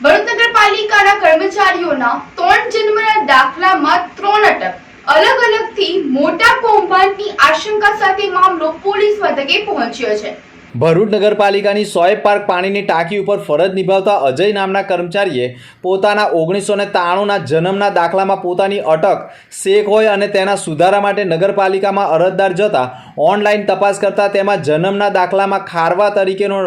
ભરૂચ નગરપાલિકાના કર્મચારીઓના ત્રણ જન્મના દાખલામાં ત્રણ અટક. અલગ અલગથી મોટા કૌભાંડની આશંકા સાથે મામલો પોલીસ મથકે પહોંચ્યો છે. ભરૂચ નગરપાલિકાની સોય પાર્ક પાણીની ટાંકી ઉપર ફરજ નિભાવતા અજય નામના કર્મચારીએ પોતાના ઓગણીસો ને ત્રાણુંના જન્મના દાખલામાં પોતાની અટક શેક હોય અને તેના સુધારા માટે નગરપાલિકામાં અરજદાર જતા ઓનલાઈન તપાસ કરતા તેમાં જન્મના દાખલામાં ખારવા તરીકેનો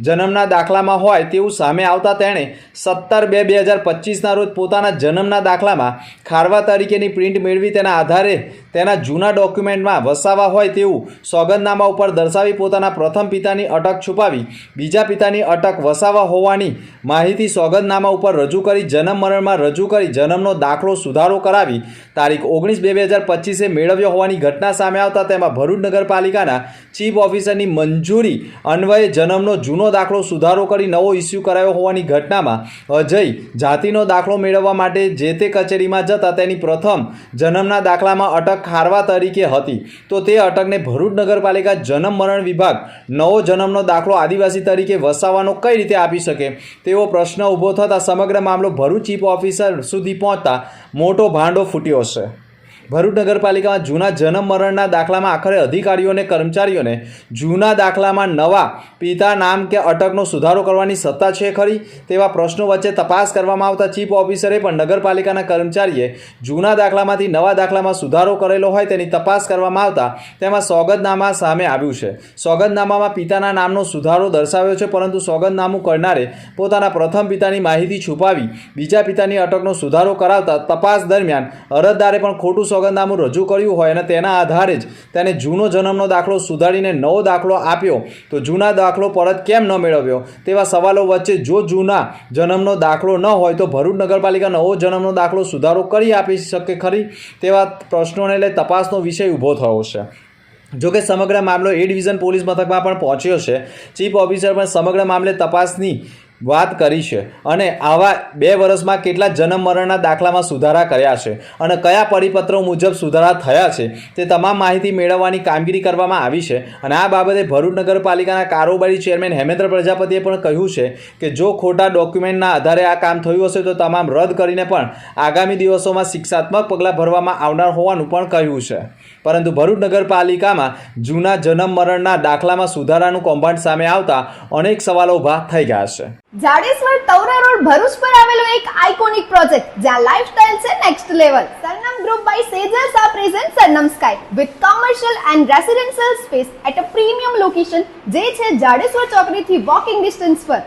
જન્મના દાખલામાં હોય તેવું સામે આવતા તેણે સત્તર બે બે હજાર પચીસના રોજ પોતાના જન્મના દાખલામાં ખારવા તરીકેની પ્રિન્ટ મેળવી તેના આધારે તેના જૂના ડોક્યુમેન્ટમાં વસાવા હોય તેવું સોગંદનામા ઉપર દર્શાવી પોતાના પ્રથમ પિતાની અટક છુપાવી, બીજા પિતાની અટક વસાવા હોવાની માહિતી સોગંદનામા ઉપર રજૂ કરી, જન્મ મરણમાં રજૂ કરી, જન્મનો દાખલો સુધારો કરાવી, તારીખ ઓગણીસ બે બે હજાર પચીસે મેળવ્યો હોવાની ઘટના સામે આવતા તેમાં ભરૂચ નગરપાલિકાના ચીફ ઓફિસરની મંજૂરી અન્વયે જન્મનો જૂનો દાખલો સુધારો કરી નવો ઇસ્યુ કરાયો હોવાની ઘટનામાં અજય જાતિનો દાખલો મેળવવા માટે જે તે કચેરીમાં જતા તેની પ્રથમ જન્મના દાખલામાં અટક ખારવા તરીકે હતી. તો તે અટકને ભરૂચ નગરપાલિકા જન્મ મરણ વિભાગ નવો જન્મનો દાખલો આદિવાસી તરીકે વસાવવાનો કઈ રીતે આપી શકે? તેવો પ્રશ્ન ઊભો થતાં સમગ્ર મામલો ભરૂચ ચીફ ઓફિસર સુધી પહોંચતા મોટો ભાંડો ફૂટ્યો છે ભરૂચ નગરપાલિકામાં જૂના જન્મ મરણના દાખલામાં આખરે અધિકારીઓને કર્મચારીઓને જૂના દાખલામાં નવા પિતા નામ કે અટકનો સુધારો કરવાની સત્તા છે ખરી? તેવા પ્રશ્નો વચ્ચે તપાસ કરવામાં આવતા ચીફ ઓફિસરે પણ નગરપાલિકાના કર્મચારીએ જૂના દાખલામાંથી નવા દાખલામાં સુધારો કરેલો હોય તેની તપાસ કરવામાં આવતા તેમાં સોગંદનામા સામે આવ્યું છે. સોગંદનામામાં પિતાના નામનો સુધારો દર્શાવ્યો છે, પરંતુ સોગંદનામું કરનારે પોતાના પ્રથમ પિતાની માહિતી છુપાવી બીજા પિતાની અટકનો સુધારો કરાવતા તપાસ દરમિયાન અરજદારે પણ ખોટું સોગંદનામું રજૂ કર્યું હોય અને તેના આધારે જ તેને જૂનો જન્મનો દાખલો સુધારીને નવો દાખલો આપ્યો. તો જૂના દાખલો પરત કેમ ન મેળવ્યો? તેવા સવાલો વચ્ચે જો જૂના જન્મનો દાખલો ન હોય તો ભરૂચ નગરપાલિકા નવો જન્મનો દાખલો સુધારો કરી આપી શકે ખરી? તેવા પ્રશ્નોને લઈ તપાસનો વિષય ઊભો થયો છે. જોકે સમગ્ર મામલો એ ડિવિઝન પોલીસ મથકમાં પણ પહોંચ્યો છે. ચીફ ઓફિસર પણ સમગ્ર મામલે તપાસની વાત કરી છે. અને આવા બે વર્ષમાં કેટલા જન્મ મરણના દાખલામાં સુધારા કર્યા છે અને કયા પરિપત્રો મુજબ સુધારા થયા છે તે તમામ માહિતી મેળવવાની કામગીરી કરવામાં આવી છે. અને આ બાબતે ભરૂચ નગરપાલિકાના કારોબારી ચેરમેન હેમેન્દ્ર પ્રજાપતિએ પણ કહ્યું છે કે જો ખોટા ડોક્યુમેન્ટના આધારે આ કામ થયું હશે તો તમામ રદ કરીને પણ આગામી દિવસોમાં શિક્ષાત્મક પગલાં ભરવામાં આવનાર હોવાનું પણ કહ્યું છે. પરંતુ ભરૂચ નગરપાલિકામાં જૂના જન્મ મરણના દાખલામાં સુધારાનું કૌભાંડ સામે આવતા અનેક સવાલો ઊભા થઈ ગયા છે. જાડેશ્વર તવરા રોડ ભરૂચ પર આવેલો એક આઇકોનિક પ્રોજેક્ટ જ્યાં લાઇફસ્ટાઇલ છે next level Sarnam group by સેજર્સ આ present Sarnam sky with commercial and residential space at a premium location જે છે જાડેશ્વર ચોકડીથી વોકિંગ ડિસ્ટન્સ પર.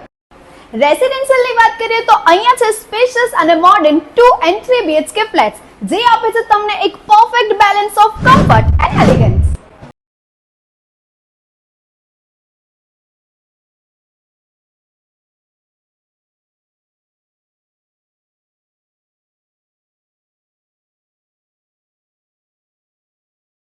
રેસિડેન્શિયલની વાત કરીએ તો અહીંયા છે સ્પેશિયસ અને modern two and three BHK flats જે આપે છે તમને એક perfect balance of comfort and elegance